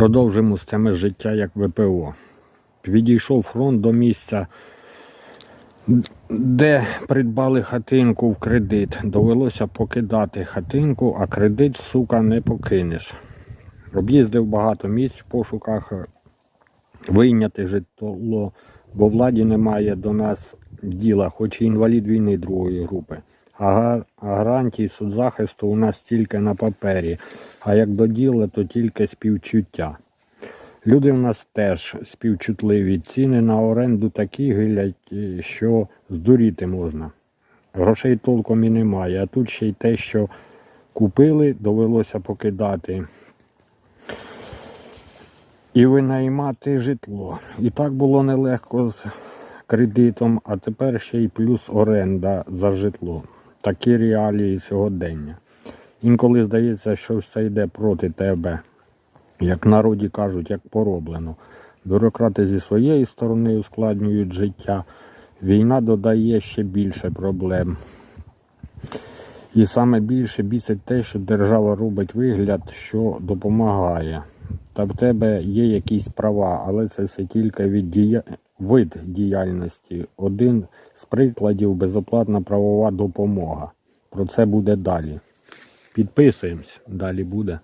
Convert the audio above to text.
Продовжимо з теми життя як ВПО. Підійшов фронт до місця, де придбали хатинку в кредит. Довелося покидати хатинку, а кредит, сука, не покинеш. Об'їздив багато місць в пошуках вийняти житло, бо владі немає до нас діла, хоч і інвалід війни другої групи. А гарантій соцзахисту у нас тільки на папері, а як до діла, то тільки співчуття. Люди в нас теж співчутливі. Ціни на оренду такі гилять, що здуріти можна. Грошей толком і немає, а тут ще й те, що купили, довелося покидати. І винаймати житло. І так було нелегко з кредитом, а тепер ще й плюс оренда за житло. Такі реалії сьогодення. Інколи здається, що все йде проти тебе, як народі кажуть, як пороблено. Бюрократи зі своєї сторони ускладнюють життя. Війна додає ще більше проблем. І саме більше бісить те, що держава робить вигляд, що допомагає. Та в тебе є якісь права, але це все тільки від дія... вид діяльності. Один з прикладів безоплатна правова допомога. Про це буде далі. Підписуємось, далі буде.